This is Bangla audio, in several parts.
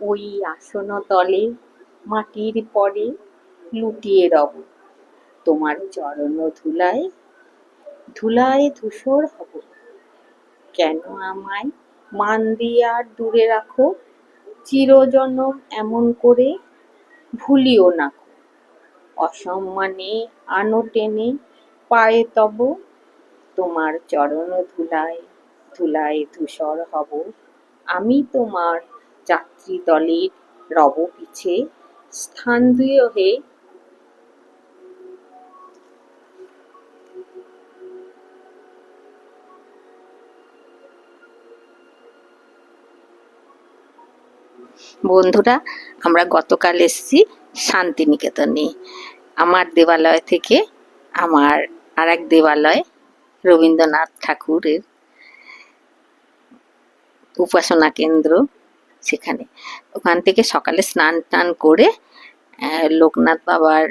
ওই আসন তলে মাটির পরে লুটিয়ে রব। তোমার চরণ ধুলায় ধুলায় ধূসর হব। কেন আমায় মান দিয়ে দূরে রাখো? চিরজনম এমন করে ভুলিও না অসম্মানে আনো টেনে পায়ে তব। তোমার চরণ ধুলায় ধুলায় ধূসর হব। আমি তোমার যাত্রী দলের রব পিছে স্থান দিও হে বন্ধুরা, আমরা গতকাল এসেছি শান্তিনিকেতনে। আমার দেবালয় থেকে আমার আর এক দেবালয় রবীন্দ্রনাথ ঠাকুরের উপাসনা কেন্দ্র। সেখানে। ওখান থেকে সকালে স্নান টান করে লোকনাথ বাবার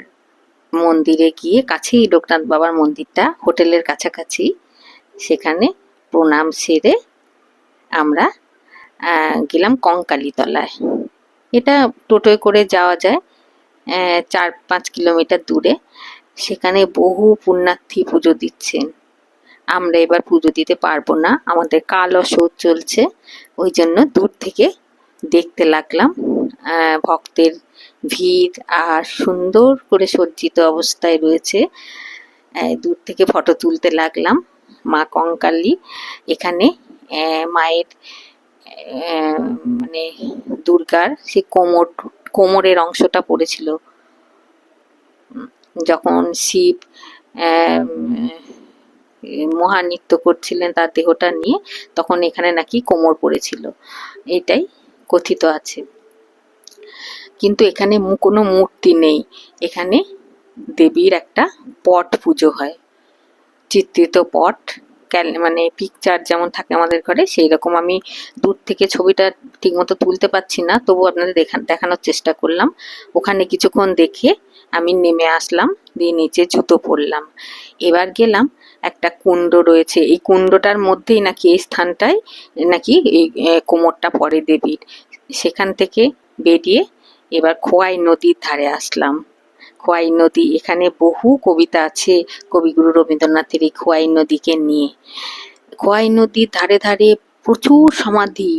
মন্দিরে গিয়ে কাছেই লোকনাথ বাবার মন্দিরটা, হোটেলের কাছাকাছি, সেখানে প্রণাম সেরে আমরা গেলাম কঙ্কালীতলায়। এটা টোটোয় করে যাওয়া যায় চার পাঁচ কিলোমিটার দূরে। সেখানে বহু পুণ্যার্থী পুজো দিচ্ছেন। আমরা এবার পুজো দিতে পারব না, আমাদের কাল অসৌচ চলছে, ওই জন্য দূর থেকে দেখতে লাগলাম। ভক্তের ভিড় আর সুন্দর করে সজ্জিত অবস্থায় রয়েছে। দূর থেকে ফটো তুলতে লাগলাম মা কঙ্কালী। এখানে মায়ের মানে দুর্গার সে কোমর, কোমরের অংশটা পড়েছিল। যখন শিব মহানৃত্য করছিলেন তার দেহটা নিয়ে, তখন এখানে নাকি কোমর পড়েছিল। এটাই কথিত আছে। কিন্তু এখানে কোনো মূর্তি নেই। এখানে দেবীর একটা পট পুজো হয়। চিত্রিত পট মানে পিকচার যেমন থাকে আমাদের ঘরে সেই রকম আমি দূর থেকে ছবিটা ঠিকমতো তুলতে পারছি না, তবু আপনাদের দেখান দেখানোর চেষ্টা করলাম। ওখানে কিছুক্ষণ দেখে আমি নেমে আসলাম, দিয়ে নিচে জুতো পরলাম। এবার গেলাম, একটা কুণ্ড রয়েছে, এই কুণ্ডটার মধ্যেই নাকি এই স্থানটায় নাকি এই কোমরটা পরে দেবীর। সেখান থেকে বেরিয়ে এবার খোয়াই নদীর ধারে আসলাম। খোয়াই নদী। এখানে বহু কবিতা আছে কবিগুরু রবীন্দ্রনাথের এই খোয়াই নদীকে নিয়ে। খোয়াই নদীর ধারে ধারে প্রচুর সমাধি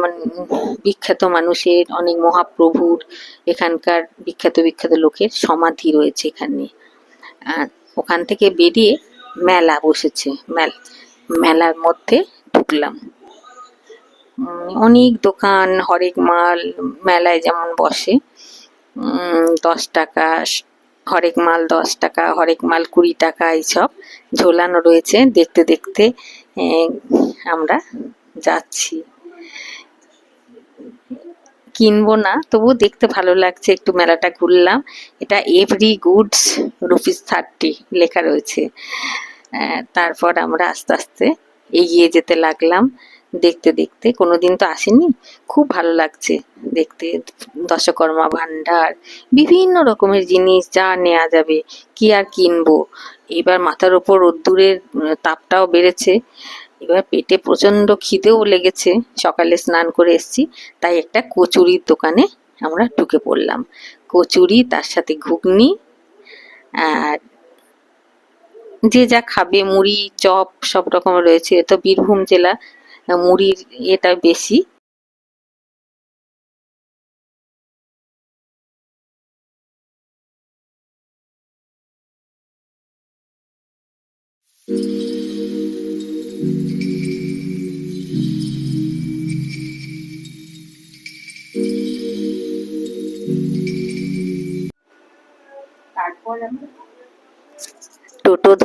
মানে বিখ্যাত মানুষের, অনেক মহাপ্রভুর, এখানকার বিখ্যাত বিখ্যাত লোকের সমাধি রয়েছে এখানে। আর ওখান থেকে বেরিয়ে মেলা বসেছে, মেল, মেলার মধ্যে ঢুকলাম। অনেক দোকান, হরেক মাল, মেলায় যেমন বসে। দশ টাকা, হরেক মাল দশ টাকা, হরেক মাল কুড়ি টাকা এইসব ঝোলানো রয়েছে। দেখতে দেখতে আমরা যাচ্ছি। কিনবো না তবু দেখতে ভালো লাগছে, একটু মেলাটা ঘুরলাম। এটা এভরি গুডস রুপিস থার্টি লেখা রয়েছে। তারপর আমরা আস্তে আস্তে এগিয়ে যেতে লাগলাম দেখতে দেখতে। কোনোদিন তো আসেনি। খুব ভালো লাগছে দেখতে। দশকর্মা ভান্ডার, বিভিন্ন রকমের জিনিস যা নেওয়া যাবে, কি আর কিনবো? এবার মাথার ওপর রোদ্দুরের তাপটাও বেড়েছে। এবার পেটে প্রচণ্ড খিদেও লেগেছে। সকালে স্নান করে এসেছি, তাই একটা কচুরির দোকানে আমরা ঢুকে পড়লাম। কচুরি, তার সাথে ঘুগনি, আর যে যা খাবে মুড়ি চপ সব রকম রয়েছে। তো বীরভূম জেলা মুড়ির এটা বেশি।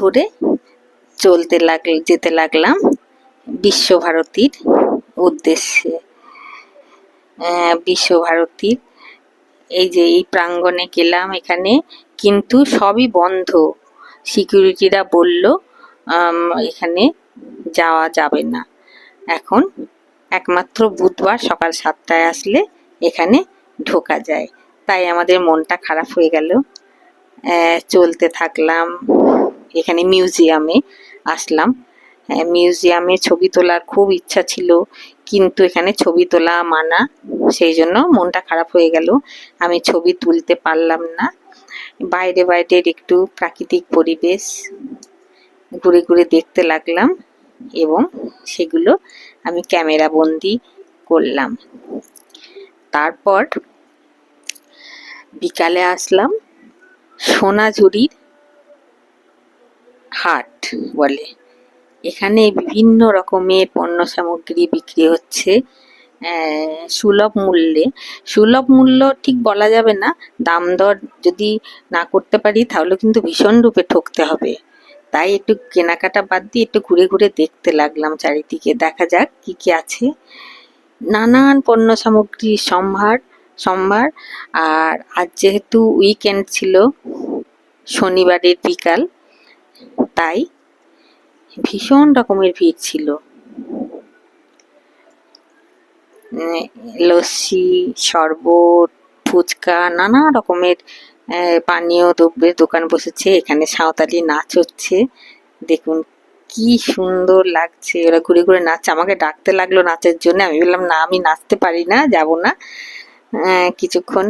ধরে চলতে লাগল, যেতে লাগলাম বিশ্বভারতীর উদ্দেশ্যে। বিশ্বভারতীর এই যে এই প্রাঙ্গণে গেলাম এখানে, কিন্তু সবই বন্ধ। সিকিউরিটিরা বলল এখানে যাওয়া যাবে না। এখন একমাত্র বুধবার সকাল সাতটায় আসলে এখানে ঢোকা যায়। তাই আমাদের মনটা খারাপ হয়ে গেল। চলতে থাকলাম। এখানে মিউজিয়ামে আসলাম। হ্যাঁ, মিউজিয়ামে ছবি তোলার খুব ইচ্ছা ছিল কিন্তু এখানে ছবি তোলা মানা সেই জন্য মনটা খারাপ হয়ে গেল। আমি ছবি তুলতে পারলাম না। বাইরে বাইরের একটু প্রাকৃতিক পরিবেশ ঘুরে ঘুরে দেখতে লাগলাম এবং সেগুলো আমি ক্যামেরা বন্দি করলাম। তারপর বিকালে আসলাম সোনাঝুরির হাট বলে। এখানে বিভিন্ন রকমের পণ্য সামগ্রী বিক্রি হচ্ছে সুলভ মূল্যে। সুলভ মূল্য ঠিক বলা যাবে না, দাম দর যদি না করতে পারি তাহলে কিন্তু ভীষণ রূপে ঠকতে হবে। তাই একটু কেনাকাটা বাদ দিয়ে একটু ঘুরে ঘুরে দেখতে লাগলাম চারিদিকে। দেখা যাক কি কি আছে। নানান পণ্য সামগ্রীর সম্ভার সম্ভার। আর আজ যেহেতু উইকেন্ড ছিল, শনিবারের বিকাল তাই ভীষণ রকমের ভিড় ছিল। লস্যি, শরবত, ফুচকা, নানা রকমের পানীয় দ্রব্যের দোকান বসেছে, এখানে সাঁওতালি নাচ হচ্ছে। দেখুন কি সুন্দর লাগছে, ওরা ঘুরে ঘুরে নাচছে। আমাকে ডাকতে লাগল নাচের জন্য, আমি বললাম, না, আমি নাচতে পারি না, যাব না। কিছুক্ষণ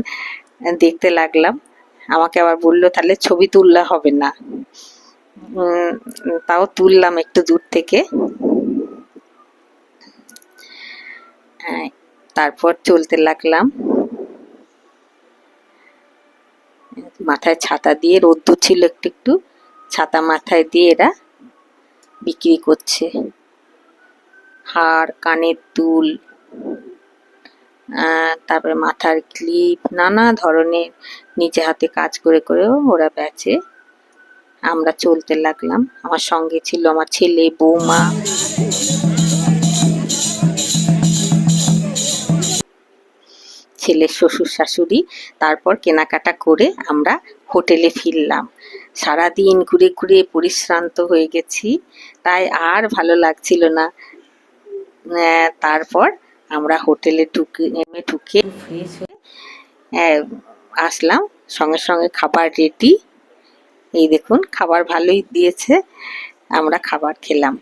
দেখতে লাগলাম। আমাকে আবার বলল, তাহলে ছবি তুললে হবে না। তাও তুললাম একটু দূর থেকে। তারপর চলতে লাগলাম। মাথায় ছাতা দিয়ে, রোদ্দুর ছিল একটু একটু, ছাতা মাথায় দিয়ে এরা বিক্রি করছে। হার কানের দুল তারপরে মাথার ক্লিপ, নানা ধরনের, নিজে হাতে কাজ করে করেও ওরা বেচে। আমরা চলতে লাগলাম। আমার সঙ্গে ছিল আমার ছেলে, বৌমা। ছেলের শ্বশুর, শাশুড়ি। তারপর কেনাকাটা করে আমরা হোটেলে ফিরলাম। সারাদিন ঘুরে ঘুরে পরিশ্রান্ত হয়ে গেছি। তাই আর ভালো লাগছিল না। তারপর আমরা হোটেলে ঢুকে ঢুকে ফ্রেশ হয়ে, আসলাম। সঙ্গে সঙ্গে খাবার রেডি এই দেখুন খাবার ভালোই দিয়েছে আমরা খাবার খেলাম।